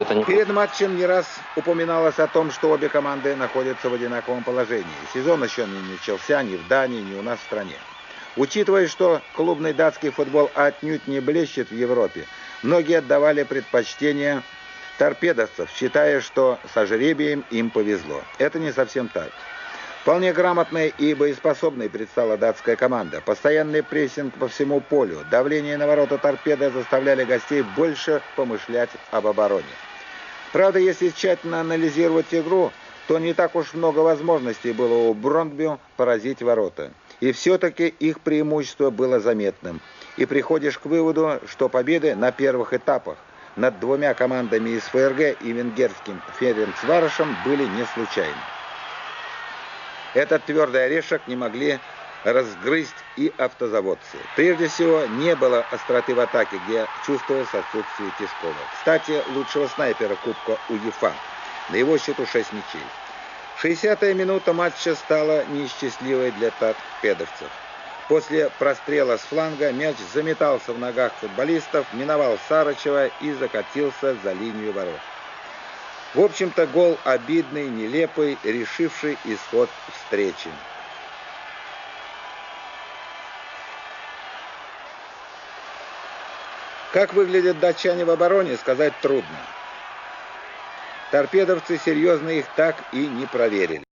Это не Перед матчем не раз упоминалось о том, что обе команды находятся в одинаковом положении. Сезон еще не начался ни в Дании, ни у нас в стране. Учитывая, что клубный датский футбол отнюдь не блещет в Европе, многие отдавали предпочтение торпедовцев, считая, что со жребием им повезло. Это не совсем так. Вполне грамотная и боеспособной предстала датская команда. Постоянный прессинг по всему полю, давление на ворота торпеды заставляли гостей больше помышлять об обороне. Правда, если тщательно анализировать игру, то не так уж много возможностей было у Брондби поразить ворота. И все-таки их преимущество было заметным. И приходишь к выводу, что победы на первых этапах над двумя командами из ФРГ и венгерским Ференцварышем были не случайны. Этот твердый орешек не могли разгрызть и автозаводцы. Прежде всего, не было остроты в атаке, где чувствовалось отсутствие Тишкова. Кстати, лучшего снайпера Кубка УЕФА. На его счету 6 мячей. 60-я минута матча стала несчастливой для торпедовцев. После прострела с фланга мяч заметался в ногах футболистов, миновал Сарычева и закатился за линию ворот. В общем-то, гол обидный, нелепый, решивший исход встречи. Как выглядят датчане в обороне, сказать трудно. Торпедовцы серьезно их так и не проверили.